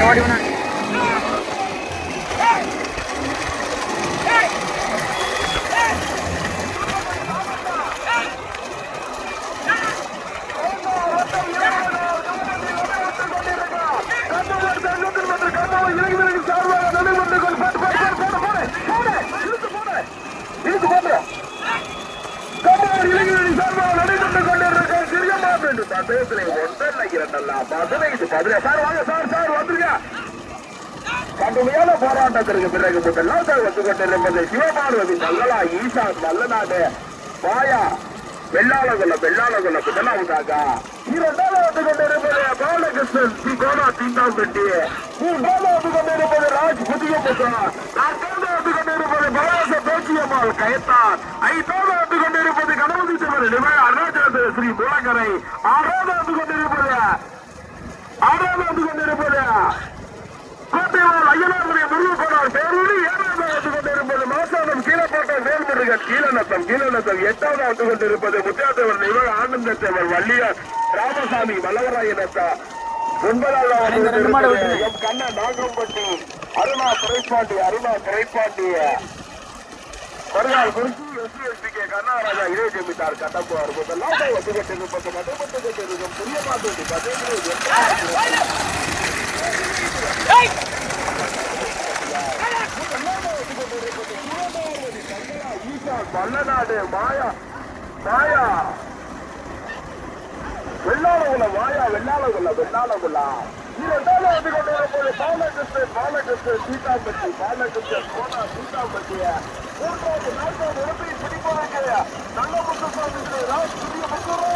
ஓடி வேணா கடுமையான போராட்டத்திற்கு பிறகு முதலாம் வந்து கொண்டிருப்பது சிவபார்வதி மல்லலா ஈசா நல்லநாடு மாயா வெள்ளாள கொல்ல முதலாவதாக இரண்டாவது வந்து கொண்டிருப்பது பாலகிருஷ்ணன். ஸ்ரீ கோலா தீண்டாம்பட்டி மூன்றாவது வந்து கொண்டிருப்பது ராஜ் புதிய புத்தா நான்காவது கொண்டிருப்பது பரவாச பேச்சியம்மாள் கயத்தான். ஐந்தாவது கொண்டிருப்பது கணபதி சிவன் நிமய அருணாச்சல ஸ்ரீ மூலக்கரை. ஆறாவது வந்து கொண்டிருப்பது ஆறாவது வந்து கொண்டிருப்பது கோட்டைவாள் ஐயனாருடைய முருகப்படார் பேரூரி ஏழு கொண்டிருப்பது மாசாதம் கீழப்பட்ட வேல்முருகன் கீழநத்தம் கீழநத்தம் எட்டாவது வந்து கொண்டிருப்பது முத்தியாத்தவர் இவர் ஆனந்தத்தேவர் வள்ளியார் ராமசாமி மலவராயனத்தா ஒன்பதாவது எம் கண்ண நாகம்பட்டி அருணா துரைப்பாண்டி அருணா துரைப்பாண்டி மறுநாள் Kurichi SC SP K Karnataka இளைய ஜமீன்தார் கட்டப்போர் மதப்பட்டு கொண்டிருக்கும் புதிய மாட்டு மல்லநாடு மாயா மாயா. வெள்ளாளகுல மாயா வெள்ளாளகுல வெள்ளாளகுலா இரண்டாவது வந்து கொண்டிருப்பது பாலகிருஷ்ணன் பாலகிருஷ்ணன் சீதாம்பட்டி பாலகிருஷ்ணன் கோனா சீதாம்பட்டிய. மூன்றாவது நான்காவது இடத்தை பிடிப்பதற்கு நல்ல முத்துசாமி ராஜ் புதிய முத்துரா.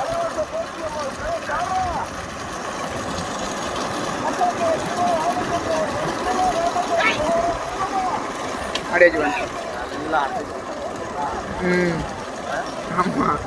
அலவச காரா வச்சு ம் ஆமாம்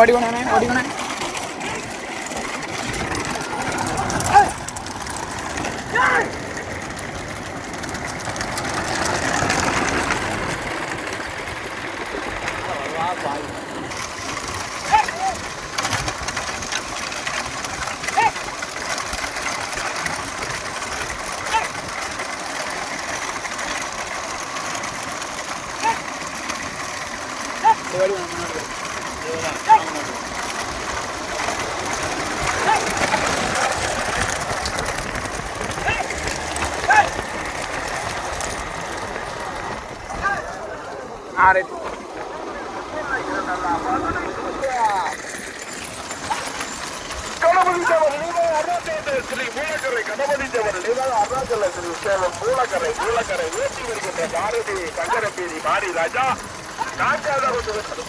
ஏ ஓடி போனே ஓடி போனே ஓடி போனே ஆ ரைட் கணபதி தேவர் நினைவாக அருணாச்சல ஸ்ரீ மூலக்கரை கணபதி தேவர் நினைவாக அருணாச்சல ஸ்ரீ சேலம் மூலக்கரை மூலக்கரை ஓட்டி வருகின்ற பாரதி சங்கரபேரி மாரி ராஜா நான்காவது வந்து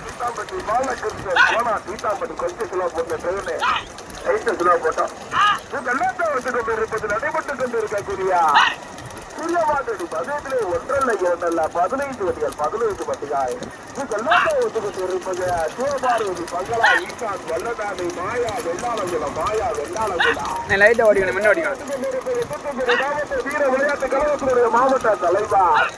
சீதாம்பட்டி பாலகிருஷ்ணன் போனா சீதாம்பட்டி கொஞ்சம் கிலோ போட்ட ட்ரெயினு ஐந்து கிலோ போட்டோம் வந்து கொண்டு இருப்பது நடைபெற்று கொண்டு சிறியவாதடி பதினெட்டிலே ஒன்றல்ல இரண்டல்ல பதினைந்து வண்டிகள் பதினைந்து வண்டிகள் இதெல்லாம் வந்து கொண்டு இருப்பது சிவபார்வதி பங்களா ஈசான் வல்லநாடு மாயா வெள்ளாளங்குளம் மாயா வெள்ளாளங்குளம் நான் லைட்டாக ஓடிக்கணும் முன்ன வீர விளையாட்டு கழகத்தினுடைய மாவட்ட தலைவர்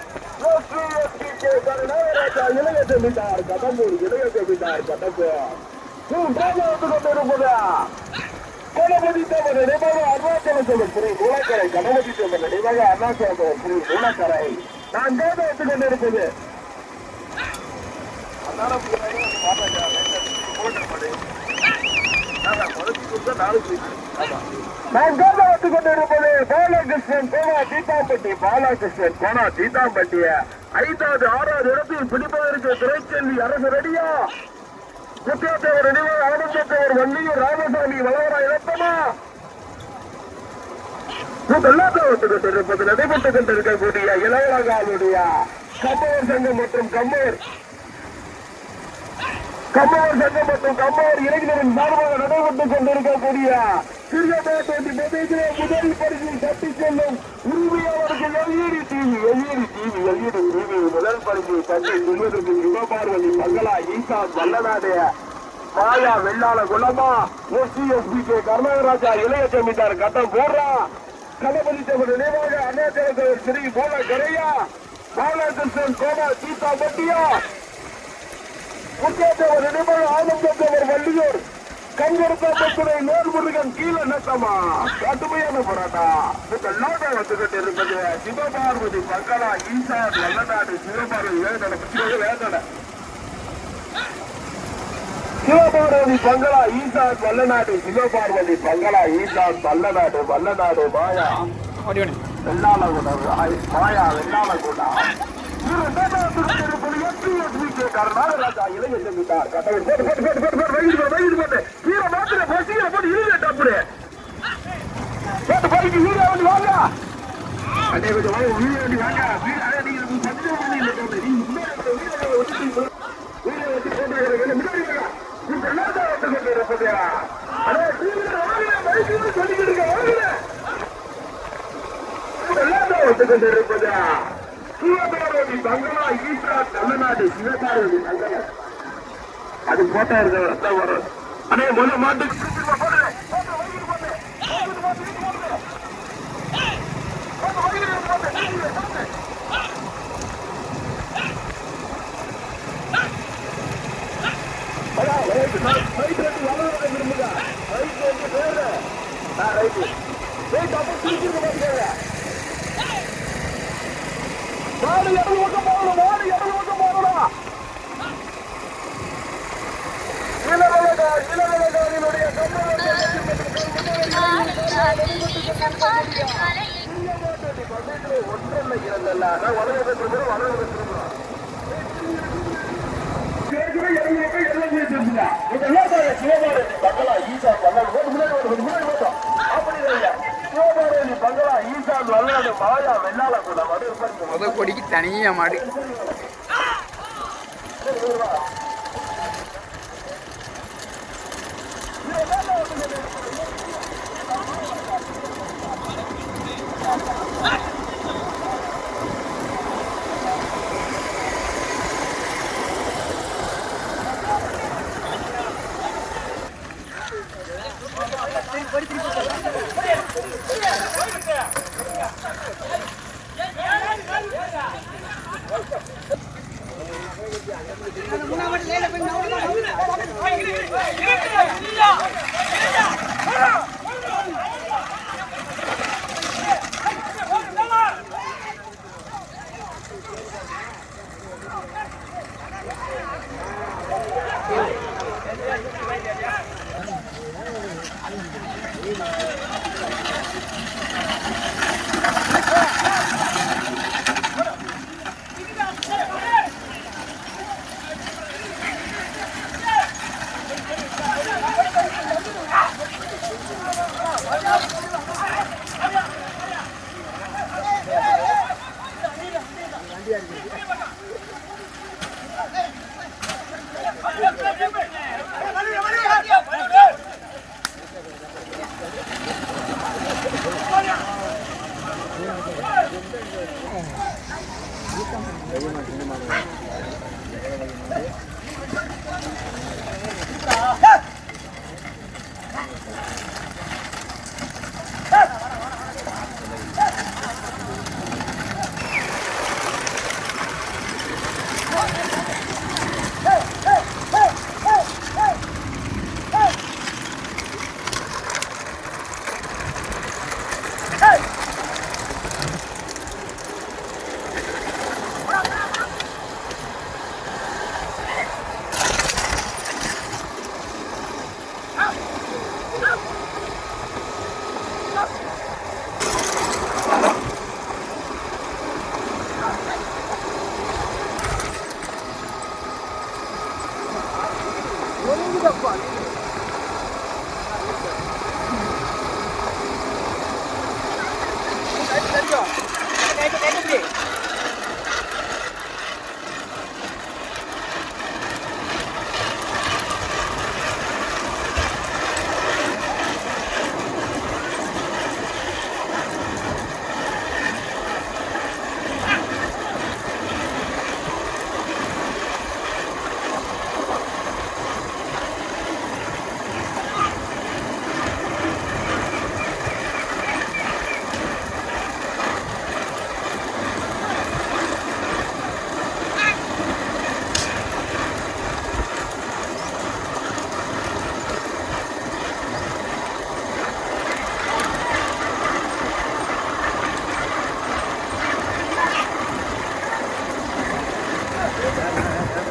இளைய ஜமீன்தார் கடம்பூர் இளைய ஜமீன்தார் கடம்பூர் கணபதி தேவர் நினைவாக அருணாச்சலம் ஸ்ரீ மூலக்கரை. கணபதி தேவர் நினைவாக அருணாச்சலம் ஸ்ரீ மூலக்கரை. நான் கேட்டு வைத்துக் கொண்டிருப்பது. நான் கேட்டு வைத்துக் கொண்டிருப்பது பாலகிருஷ்ணன் கோனா சீதாம்பட்டி பாலகிருஷ்ணன் கோனா சீதாம்பட்டிய ஐந்தாவது ஆறாவது இடத்தில் பிடிப்பதற்கு திரைச்செல்வி அரசு ரெடியா? குத்தியாத்தேவர் நினைவு ஆனந்தத்தேவர் வள்ளியூர் ராமசாமி வளவரா இழப்பமா எல்லாத்தையும் நடைபெற்றுக் கொண்டிருக்கக்கூடிய இளவலகாலுடைய கம்பவர் சங்கம் மற்றும் கம்மூர் கம்பவர் சங்கம் மற்றும் கம்பவர் இளைஞரின் சார்பாக நடைபெற்றுக் கொண்டிருக்கக்கூடிய சிறிய பேட்டை முதல் பரிசில் தட்டி செல்லும் உரிமையாளருக்கு LED TV LED TV LED TV முதல் பரிசில் தட்டி செல்வதற்கு சிவபார்வதி மங்களா ஈசா வல்லநாடைய மாயா வெள்ளாள குலமா எஸ்சி எஸ்பி கே கர்நாகராஜா இளைய ஜமீன்தார் கட்டம் போடுறா கணபதி தேவர் நினைவாக அருணாச்சலத்தேவர் ஸ்ரீ மூல கரையா பாலகிருஷ்ணன் கோமா சீதா பட்டியா முக்கியத்தேவர் நினைவாக ஆனந்தத்தேவர் வள்ளியூர் கங்கரத்தாம்பத்துறை நேர்முருகன் கீழே நட்டமா? கடுமையான போராட்டம். இதெல்லாம் வந்துகிட்டு இருப்பது சிவபார்வதி பங்களா ஈசா நல்லநாடு சிவபார்வதி வேதனை வேதனை. சிவபார்வதி பங்களா ஈசா வல்லநாடு சிவபார்வதி பங்களா ஈசா வல்லநாடு வல்லநாடு மாயா. ஓடி போனே வெள்ளாளகுடம் மாயா வெள்ளாளகுடா கர்நாடகராஜா இளைய செஞ்சுட்டார் கட்டவர் போட்டு போட்டு போட்டு போட்டு போட்டு வயிறு போட்டு வயிறு போட்டு ஹீரோ மாத்திர பசியில போட்டு இருங்க டப்புரு போட்டு போயிட்டு ஹீரோ வந்து வாங்க அடே கொஞ்சம் வாங்க வீர வண்டி வாங்க வீர நீங்க பத்து மணி இல்லை நீங்க முன்னாடி போட்டு முன்னாடி சொல்லிக்கிட்டு இருக்க வாங்க சிவபாரதி பங்களா ஈஸ்வரா தமிழ்நாடு சிவபாரதி பங்களா அது போட்டா இருக்க ரத்தம் வரும். அடே முதல்ல மாட்டுக்கு திருப்பி மாடு இடது பக்கம் போகணும் மாடு இடது பக்கம் போகணும் இளவலகா இளவலகாவினுடைய ஒன்றல்ல இரண்டல்ல அதான் வலது திரும்புறோம் வலது திரும்புறோம் பங்களா ஈசா வல்லாடு மாயா வெள்ளாள கூட முத கொடிக்கு தனியாக மாடு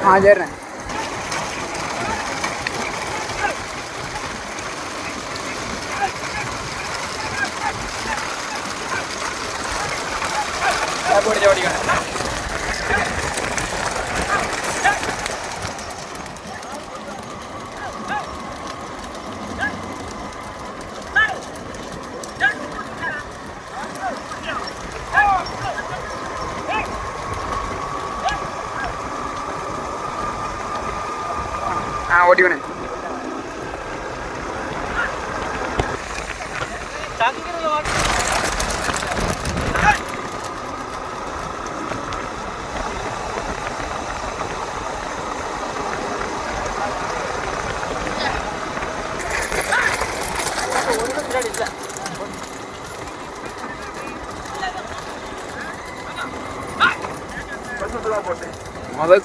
हाँ जर रहे हैं ஆ ஓடிக்கணும்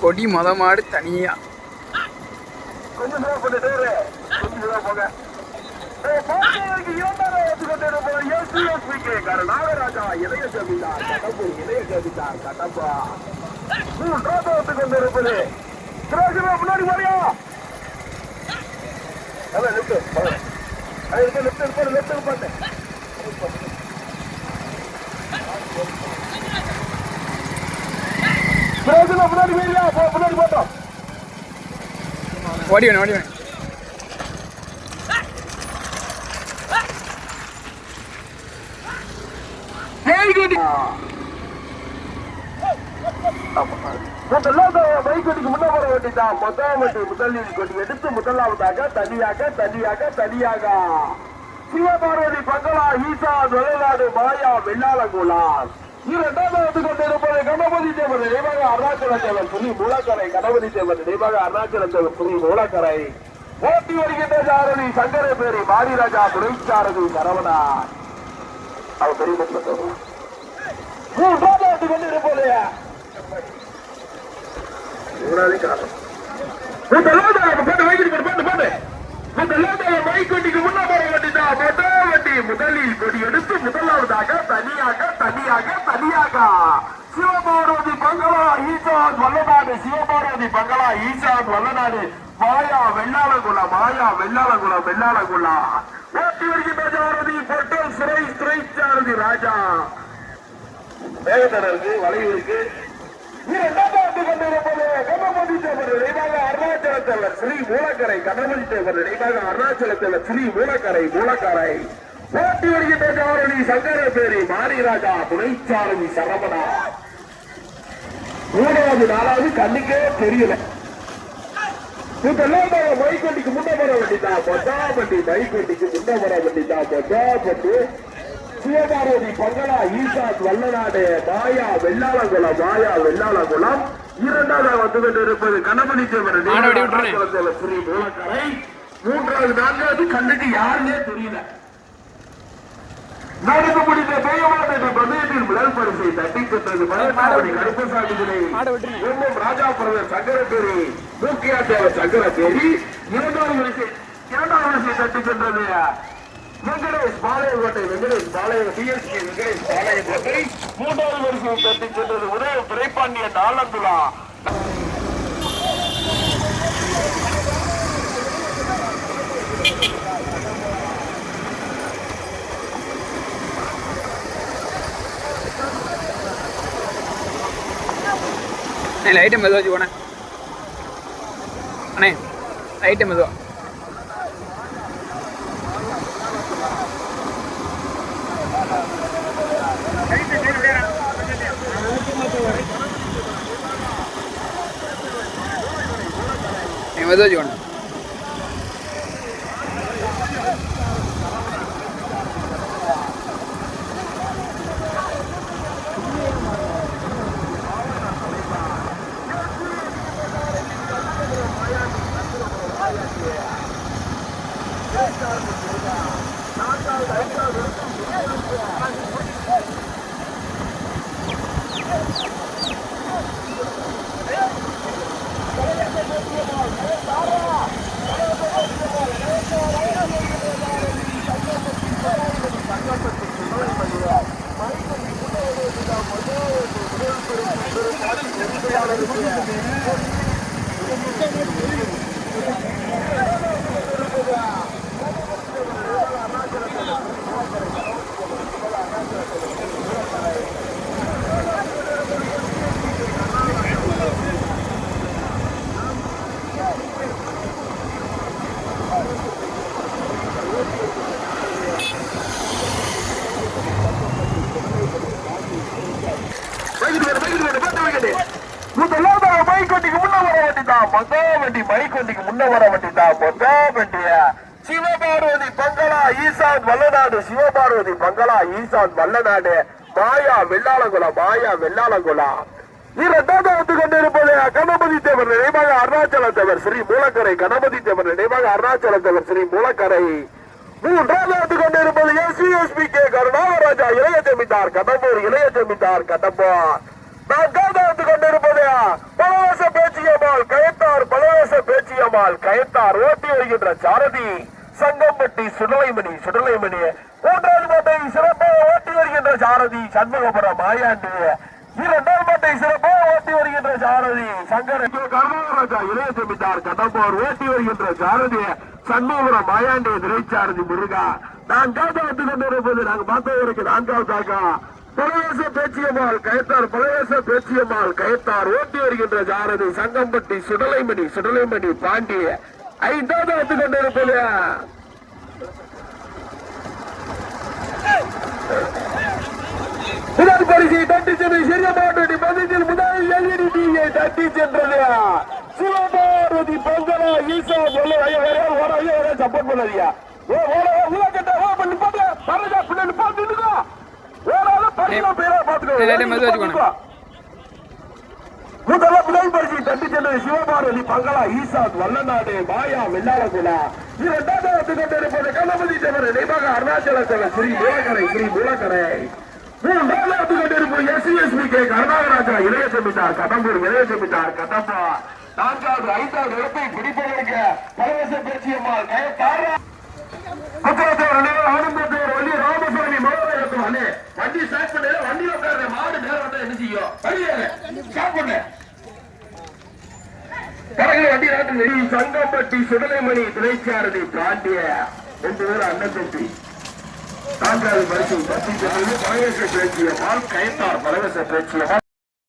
கொடி மத மாடு தனியா. காரர் நாகராஜா இளைய ஜமீன்தார் கடம்பூர் இளைய ஜமீன்தார் கடம்பா மூன்றாவது வந்து கொண்டிருப்பது சிவசிவா முன்னாடி வரையா அதான் லெஃப்ட் இருக்க லெஃப்ட் இருப்பாரு லெஃப்ட் இருப்பாரு சிவசிவா முன்னாடி வரையா முன்னாடி போட்டோம் ஓடிக்கணும் ஓடிக்கணும் முதலாவது பைக்கடிக்கு முன்ன போற வேண்டிதான் முதலாவது முதலில் கொடி எடுத்து முதலாவதாக தனியாக தனியாக தனியாக. சிவபார்வதி பங்களா ஈசா தொலைநாடு மாயா வெள்ளாளங்குளார் இரண்டாவது வந்து கொண்டிருப்பது கணபதி தேவர் நினைவாக அருணாச்சல தேவர் புலி மூலக்கரை. கணபதி தேவர் நினைவாக அருணாச்சல தேவர் புலி மூலக்கரை. ஓட்டி வருகின்ற சாரதி சங்கர பேரி மாரிராஜா துணைச்சாரதி சரவணா. அவர் பெரிய பக்கம் மூன்றாவது கொண்டு இருப்போலையா முதலில் கொடி எடுத்து முதலாவதாக தனியாக தனியாக தனியாக. சிவபாரதி பங்களா ஈசான் வல்லநாடு சிவபாரதி பங்களா ஈசான் வல்லநாடு. மாயா வெள்ளாளகுலா மாயா வெள்ளாளகுலா வெள்ளாளகுலா ஓட்டி வருகின்ற ஜாரதி பொட்டல் சிறை சிறை சாரதி ராஜா. வேகத்தடருக்கு வளைவிற்கு இரண்டாவது கொண்டிருப்பது கணபதி தேவர் நினைவாக அருணாச்சல ஸ்ரீ மூலக்கரை கணபதி தேவர் நினைவாக அருணாச்சல ஸ்ரீ மூலக்கரை மூலக்கரை. போட்டி வருகின்ற ஜாரணி சங்கர பேரி மாரிராஜா துணைச்சாரணி சரவணா. மூணாவது நாலாவது கண்ணுக்கே தெரியல. இதெல்லாம் பைக் வண்டிக்கு முன்ன வர வேண்டிதான் பொட்டா வண்டி பைக் வண்டிக்கு முன்ன வர வேண்டிதான் பொட்டா சிவபாரதி பங்களா ஈசாத் வல்லநாடு மாயா வெள்ளாளகுளம் மாயா வெள்ளாளகுளம் இரண்டாவது வந்து கொண்டிருப்பது கணபதி தேவர் ஸ்ரீ மூலக்கரை. மூன்றாவது நான்காவது கண்ணுக்கு யாருன்னே தெரியல. நடந்து முடிந்த பெய்யமான பிரதேசத்தில் முதல் பரிசை தட்டி சென்றது மலைநாடு கருப்பசாமி துணை ராஜா பிரதர் சங்கரபேரி மூக்கியா தேவர் சங்கரபேரி இரண்டாவது வரிசை இரண்டாவது வரிசை தட்டி சென்றது வெங்கடேஷ் பாளையங்கோட்டை வெங்கடேஷ் பாளைய டிஎஸ்பி வெங்கடேஷ் பாளையங்கோட்டை மூன்றாவது வரிசையை தட்டி சென்றது உதய பிரைப்பாண்டியன் ஆலந்துலா. அண்ணே லைட்டை மெதுவா போனேன் அண்ணே லைட்டை மெதுவா. நீ மெதுவா வச்சு போனேன் வைக்கிட்டு வர, வைக்கிட்டு வர, பார்த்து வைக்கிட்டு. முதலாம் தடவை பைக் வண்டிக்கு முன்ன வர வேண்டிதான் மொத்த வண்டி பைக் வண்டிக்கு முன்ன வர வேண்டிதான் மொத்த வண்டிய சிவபார்வதி பங்களா ஈசான் வல்லநாடு சிவபார்வதி ஈசான் வல்லநாடு மாயா வெள்ளாளகுளம் மாயா வெள்ளாளகுளம் இரண்டாவது வந்து கொண்டிருப்பது கணபதி தேவர் நினைவாக அருணாச்சல தேவர் ஸ்ரீ மூலக்கரை. கணபதி தேவர் நினைவாக அருணாச்சல தேவர் ஸ்ரீ மூலக்கரை. மூன்றாவது வந்து கொண்டிருப்பது எஸ்விஎஸ்பி கே கருணாகராஜா இளைய ஜமீன்தார் கடம்பூர் இளைய ஜமீன்தார் கடம்பூர் நான்காவது வந்து கொண்டிருப்பது பலவச பேச்சியம்மாள் கயத்தார் பலவச பேச்சியம்மாள் கயத்தார் ஓட்டி வருகின்ற சாரதி. சங்கம்பட்டி சுடலைமணி சுடலைமணி மூன்றாவது மாட்டை சிறப்பாக ஓட்டி வருகின்ற சாரதி சண்முகபுரம் மாயாண்டி இரண்டாம் மாட்டை சிறப்பாக ஓட்டி வருகின்ற சாரதி சங்கர கருணாகராஜா இளைய ஜமீன்தார் கடம்பூர். ஓட்டி வருகின்ற சாரதி சண்முகபுரம் மாயாண்டி திரைச்சாரதி முருகா. நான்காவது வந்து கொண்டிருப்பது நாங்கள் பார்த்தவருக்கு நான்காவதாக பலவேச பேச்சியம்மாள் கயத்தார் பலவேச பேச்சியம்மாள் கயத்தார். ஓட்டி வருகின்ற ஜாரதி சங்கம்பட்டி சுடலைமணி சுடலைமணி பாண்டி ஐந்தாவது வந்து கொண்டிருப்பது முதல் பரிசை தட்டி சென்று சிறிய மாவட்ட பதினத்தில் முதல் எல்இடியை தட்டி சென்றது. சிவபாரதி பொங்கலா ஈசா சொல்ல ஐயா வேற ஓட ஐயா வேற சப்போர்ட் பண்ணாதியா ஓ ஓட உள்ள கட்ட ஓ பண்ணி பாத்து பரஜா பிள்ளை பாத்து நிக்கோ ஓடால பரிசா பேரா பாத்துக்கோ. முதல்ல முதல் பரிசு தட்டி சென்றது சிவபார்வதி பங்களா ஈசாத் வல்லநாடு மாயா வெள்ளாளகுலா இரண்டாவது கொண்டிருப்பது கணபதி தேவர் நினைவாக அருணாச்சல தேவர் ஸ்ரீ மூலக்கரை ஸ்ரீ மூலக்கரை மூன்றாவது வந்து கொண்டிருப்போம் எஸ்இஎஸ்பி கே கருணாகராஜா இளைய செமிட்டார் கடம்பூர் இளைய செமிட்டார் கடம்பா நான்காவது ஐந்தாவது இடத்தை பிடிப்பதற்கு பரவச பேச்சியம்மாள் கயத்தாரா குற்றத்தவர் ஆனந்தத்தவர் வள்ளி ராமசாமி மோதலை எடுத்துவானே வண்டி ஸ்டார்ட் பண்ணு வண்டியில உட்கார்ற மாடு நேரம் வந்தா என்ன செய்யும் வழியாக ஸ்டார்ட் பண்ணு. பிறகு வண்டி நாட்டு சங்கம்பட்டி சுடலைமணி துணைச்சாரதி பிராண்டிய ரெண்டு பேரும் அண்ணன் தம்பி நான்காவது பரிசு பத்தி சென்றது பரவேச பேச்சியம்மாள் கைத்தார் பரவேச பேச்சியம்மாள்